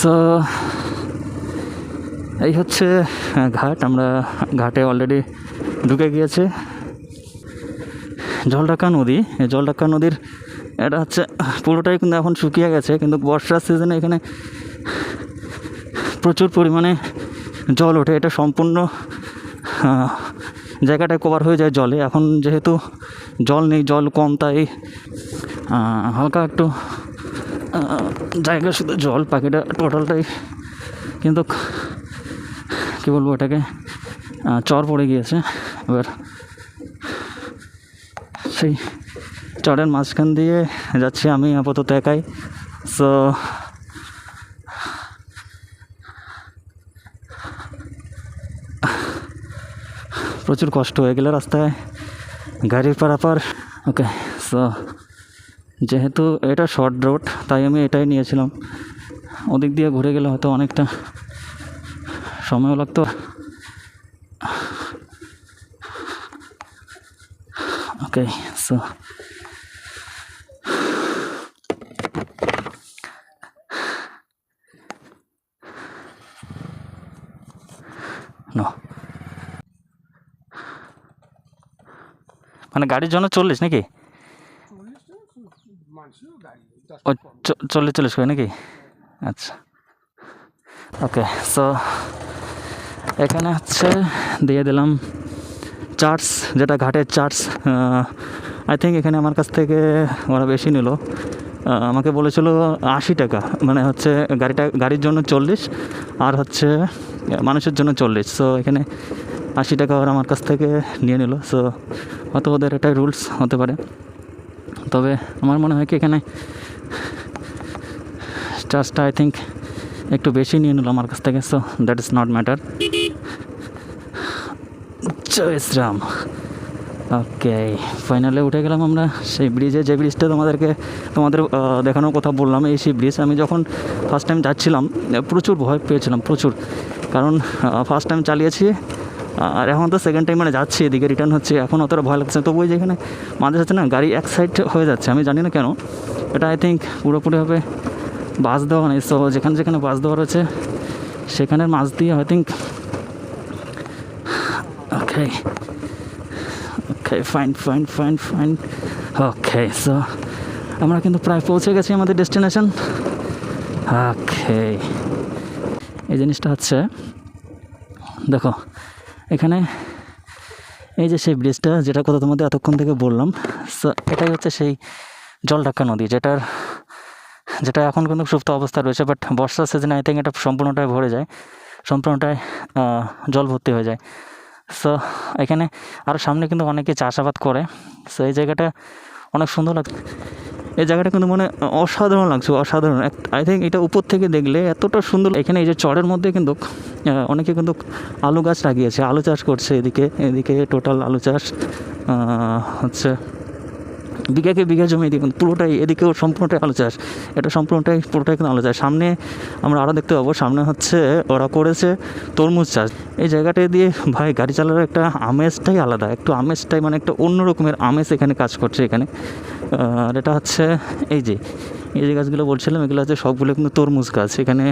So এই হচ্ছে ঘাট। আমরা ঘাটে অলরেডি ঢুকে গিয়েছে। জলঢাকা নদী। এই জলঢাকা নদীর এটা হচ্ছে পুরোটাই কিন্তু এখন শুকিয়ে গেছে কিন্তু বর্ষার সিজনে এখানে প্রচুর পরিমাণে জল ওঠে। এটা সম্পূর্ণ আহ, জায়গাটা কভার হয়ে যায় জলে। এখন যেহেতু জল নেই জল কম তাই হালকা একটু জায়গা শুধু জল পাখিটা টোটালটাই কিন্তু কী বলব এটাকে চর পড়ে গিয়েছে। এবার সেই চরের মাঝখান দিয়ে যাচ্ছি আমি আপাতত একাই। সো প্রচুর কষ্ট হয়ে গেলে রাস্তায়। গাড়ির পারাপার ওকে সো যেহেতু এটা শর্ট রোড তাই আমি এটাই নিয়েছিলাম। ওদিক দিয়ে ঘুরে গেলে হয়তো অনেকটা সময়ও লাগতো। ওকে সো মানে গাড়ির জন্য চল্লিশ নাকি? চল্লিশ চল্লিশ করে নাকি? আচ্ছা। ওকে সো এখানে হচ্ছে দিয়ে দিলাম চার্জ যেটা ঘাটের চার্জ আই থিঙ্ক এখানে আমার কাছ থেকে ওরা বেশি নিল। আমাকে বলেছিল আশি টাকা মানে হচ্ছে গাড়িটা, গাড়ির জন্য চল্লিশ, আর হচ্ছে মানুষের জন্য চল্লিশ। সো এখানে আশি টাকা ওরা আমার কাছ থেকে নিয়ে নিল। সো হয়তো ওদের এটাই রুলস হতে পারে। তবে আমার মনে হয় কি এখানে চার্জটা আই থিঙ্ক একটু বেশি নিয়ে নিল আমার কাছ থেকে so that is not matter Joy okay ফাইনালে উঠে গেলাম আমরা সেই ব্রিজে যে ব্রিজটা তোমাদেরকে, তোমাদের দেখানোর কথা বললাম, এই সেই ব্রিজ আমি যখন ফার্স্ট টাইম যাচ্ছিলাম, প্রচুর ভয় পেয়েছিলাম, প্রচুর। কারণ ফার্স্ট টাইম চালিয়েছি আর এখন তো সেকেন্ড টাইম মানে যাচ্ছি, এদিকে রিটার্ন হচ্ছে, এখন অতটা ভয় লাগছে। তবু ওই যেখানে মাঝে সাথে না গাড়ি এক সাইড হয়ে যাচ্ছে, আমি জানি না কেন এটা আই থিঙ্ক পুরোপুরিভাবে বাস দেওয়া নেই সো যেখানে যেখানে বাস দেওয়া রয়েছে, সেখানের মাঝ দিয়ে I think okay okay fine fine fine fine okay so আমরা কিন্তু প্রায় পৌঁছে গেছি আমাদের ডেস্টিনেশন ওকে এই জিনিসটা হচ্ছে, দেখো এখানে এই যে সেই ব্রিজটা যেটা কথা তোমাদের এতক্ষণ থেকে বললাম সো এটাই হচ্ছে সেই জলঢাকা নদী, যেটার, যেটা এখন কিন্তু সুপ্ত অবস্থা রয়েছে বাট বর্ষার সিজনে আই থিঙ্ক এটা সম্পূর্ণটাই ভরে যায়, সম্পূর্ণটাই জল ভর্তি হয়ে যায়। সো এখানে আরও সামনে কিন্তু অনেকে চাষাবাদ করে সো এই জায়গাটা অনেক সুন্দর লাগছে। এই জায়গাটা কিন্তু মানে অসাধারণ লাগছে, অসাধারণ। আই থিঙ্ক এটা উপর থেকে দেখলে এতটা সুন্দর এখানে এই যে চরের মধ্যে কিন্তু অনেকে কিন্তু আলু গাছ লাগিয়েছে, আলু চাষ করছে এদিকে এদিকে টোটাল আলু চাষ হচ্ছে বিঘাকে বিঘা জমি এদিকে পুরোটাই এদিকেও সম্পূর্ণটাই আলু চাষ। এটা সম্পূর্ণটাই, পুরোটাই কিন্তু আলু চাষ। সামনে আমরা আরও দেখতে পাবো, সামনে হচ্ছে ওরা করেছে তরমুজ চাষ। এই জায়গাটা দিয়ে ভাই গাড়ি চালানোর একটা আমেজটাই আলাদা, একটু আমেজটাই মানে একটা অন্য রকমের আমেজ এখানে কাজ করছে এখানে। আর এটা হচ্ছে এই যে এই যে গাছগুলো বলছিলাম, এগুলো হচ্ছে সবগুলো কিন্তু তরমুজ গাছ। এখানে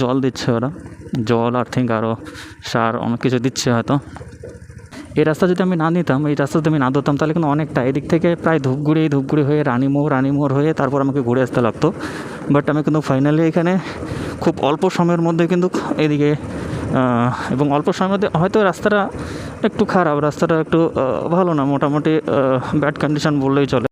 জল দিচ্ছে ওরা। জল আর থিঙ্ক আরও সার, অনেক কিছু দিচ্ছে হয়তো। এই রাস্তা যদি আমি না নিতাম, এই রাস্তা যদি আমি না ধরতাম, তাহলে কিন্তু অনেকটা এদিক থেকে প্রায় ধূপগুড়ি ধূপগুড়ি হয়ে রানীমোড় রানীমোড় হয়ে তারপর আমাকে ঘুরে আসতে লাগতো। বাট আমি কিন্তু ফাইনালি এখানে খুব অল্প সময়ের মধ্যে কিন্তু এদিকে এবং অল্প সময়ের মধ্যে হয়তো রাস্তাটা একটু খারাপ, রাস্তাটা একটু ভালো না, মোটামুটি ব্যাড কন্ডিশন বললেই চলে।